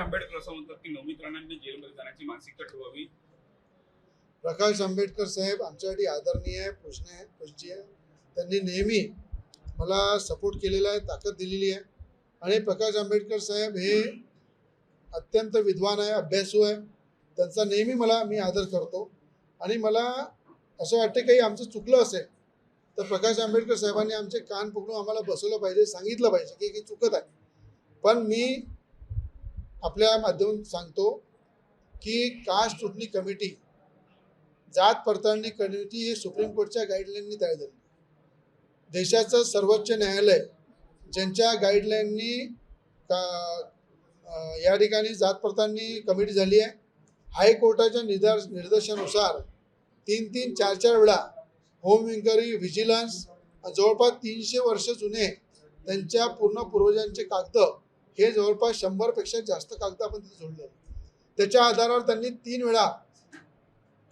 आंबेडकर असं म्हणतात की नवनीत राणांनी जेलमध्ये जाण्याची मानसिकता ठेवावी. प्रकाश आंबेडकर साहेब आमच्यासाठी आदरणीय आहे आहे पूज्य आहे. त्यांनी नेहमी मला सपोर्ट केलेला आहे ताकद दिलेली आहे. आणि प्रकाश आंबेडकर साहेब हे अत्यंत विद्वान आहे अभ्यासू आहे. त्यांचा नेहमी मला मी आदर करतो. आणि मला असं वाटतं काही आमचं चुकलं असेल तर प्रकाश आंबेडकर साहेबांनी आमचे कान पकडून आम्हाला बसवलं पाहिजे सांगितलं पाहिजे की हे चुकत आहे. पण मी आपल्या माध्यमातून सांगतो की कास्ट चुटणी कमिटी जात पडताळणी कमिटी ही सुप्रीम कोर्टच्या गाईडलाईननी तयार झाली. देशाचं सर्वोच्च न्यायालय ज्यांच्या गाईडलाईननी का या ठिकाणी जात पडताळणी कमिटी झाली आहे हायकोर्टाच्या निर्दा निर्देशानुसार तीन तीन चार चार वेळा होम इन्क्वायरी व्हिजिलन्स जवळपास तीनशे वर्ष जुने त्यांच्या पूर्ण पूर्वजांचे कागद हे जवळपास शंभरपेक्षा जास्त कागद आपण तिथे सोडले त्याच्या आधारावर त्यांनी तीन वेळा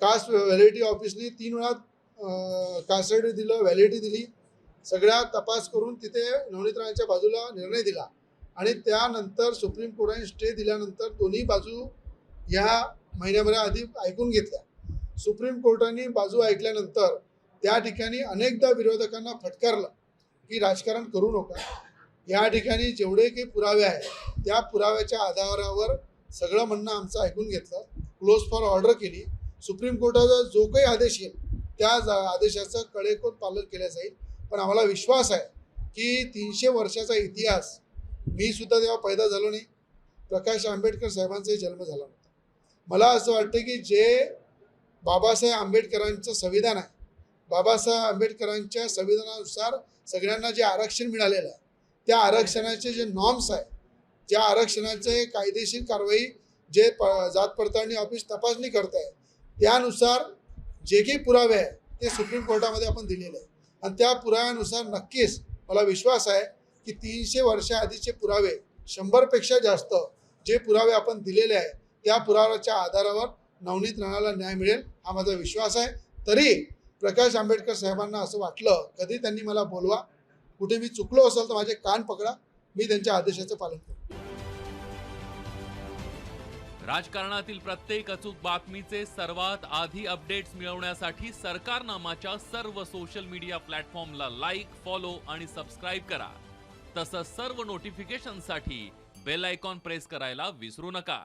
कास्ट व्हॅलिडिटी ऑफिसने तीन वेळा कास्टडी दिलं व्हॅलिडिटी दिली. सगळ्या तपास करून तिथे नवनीतराच्या बाजूला निर्णय दिला. आणि त्यानंतर सुप्रीम कोर्टाने स्टे दिल्यानंतर दोन्ही बाजू या महिन्याभरा आधी ऐकून घेतल्या. सुप्रीम कोर्टाने बाजू ऐकल्यानंतर त्या ठिकाणी अनेकदा विरोधकांना फटकारलं की राजकारण करू नका. या ठिकाणी जेवढे काही पुरावे आहेत त्या पुराव्याच्या आधारावर सगळं म्हणणं आमचं ऐकून घेतलं. क्लोज फॉर ऑर्डर केली. सुप्रीम कोर्टाचा जो काही आदेश येईल त्या जा- आदेशाचं कडेकोट पालन केलं जाईल. पण आम्हाला विश्वास आहे की तीनशे वर्षाचा इतिहास मी सुद्धा तेव्हा पैदा झालो नाही. प्रकाश आंबेडकर साहेबांचाही जन्म झाला नव्हता मला असं वाटतं की जे बाबासाहेब आंबेडकरांचं संविधान आहे बाबासाहेब आंबेडकरांच्या संविधानानुसार सगळ्यांना जे आरक्षण मिळालेलं आहे त्या आरक्षणाचे जे नॉर्म्स आहे ज्या आरक्षणाचे कायदेशीर कारवाई जे प जात पडताळणी ऑफिस तपासणी करत आहे त्यानुसार जे काही पुरावे आहे ते सुप्रीम कोर्टामध्ये आपण दिलेले आहे आणि त्या पुराव्यानुसार नक्कीच मला विश्वास आहे की तीनशे वर्षाआधीचे पुरावे शंभरपेक्षा जास्त जे पुरावे आपण दिलेले आहे त्या पुराव्याच्या आधारावर नवनीत राणाला न्याय मिळेल हा माझा विश्वास आहे. तरी प्रकाश आंबेडकर साहेबांना असं वाटलं कधी त्यांनी मला बोलवा कुठे मी चुकलो असेल तर माझे कान पकडा. मी त्यांच्या आदेशाचं पालन करतो राजकारणातील प्रत्येक अचूक बातमीचे सर्वात आधी अपडेट्स मिळवण्यासाठी सरकारनामाच्या सर्व सोशल मीडिया प्लॅटफॉर्मला लाईक फॉलो आणि सबस्क्राईब करा. तसंच सर्व नोटिफिकेशनसाठी बेल आयकॉन प्रेस करायला विसरू नका.